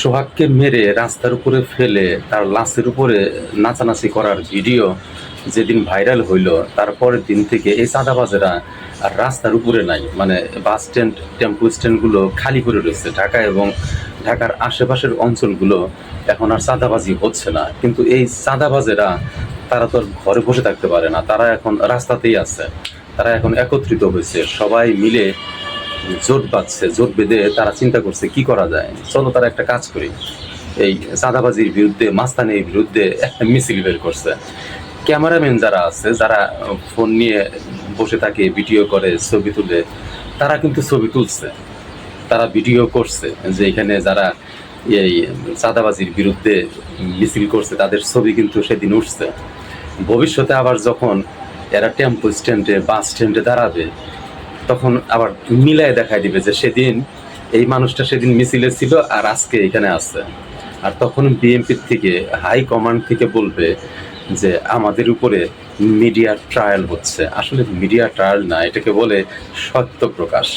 সোহাগকে মেরে রাস্তার উপরে ফেলে তার লাশের উপরে নাচানাচি করার ভিডিও যেদিন ভাইরাল হইল তারপরের দিন থেকে এই চাঁদাবাজেরা আর রাস্তার উপরে নাই। মানে বাস স্ট্যান্ড, টেম্পো স্ট্যান্ডগুলো খালি করে রয়েছে। ঢাকা এবং ঢাকার আশেপাশের অঞ্চলগুলো এখন আর চাঁদাবাজি হচ্ছে না। কিন্তু এই চাঁদাবাজেরা, তারা তো ঘরে বসে থাকতে পারে না। তারা এখন রাস্তাতেই আছে। তারা এখন একত্রিত হয়েছে। সবাই মিলে জোট বাঁধছে, জোট বেঁধে তারা চিন্তা করছে, কি করা যায়? চলো তারা একটা কাজ করি। এই চাঁদাবাজির বিরুদ্ধে, মাস্তানির বিরুদ্ধে একটা মিছিল বের করছে। ক্যামেরাম্যান যারা আছে, যারা ফোন নিয়ে বসে থাকে, ভিডিও করে, ছবি তুলে, তারা কিন্তু ছবি তুলছে। তারা ভিডিও করছে যে এখানে যারা এই চাঁদাবাজির বিরুদ্ধে মিছিল করছে, তাদের ছবি কিন্তু সেদিন উঠছে। ভবিষ্যতে আবার যখন এরা টেম্পো স্ট্যান্ডে, বাস স্ট্যান্ডে দাঁড়াবে তখন আবার মিলায় দেখাই দিবে যে সেদিন এই মানুষটা সেদিন মিছিলে ছিল আর আজকে এখানে আছে। আর তখন বিএনপির থেকে, হাই কমান্ড থেকে বলবে যে আমাদের উপরে মিডিয়া ট্রায়াল হচ্ছে। আসলে মিডিয়া ট্রায়াল না, এটাকে বলে সত্য প্রকাশ।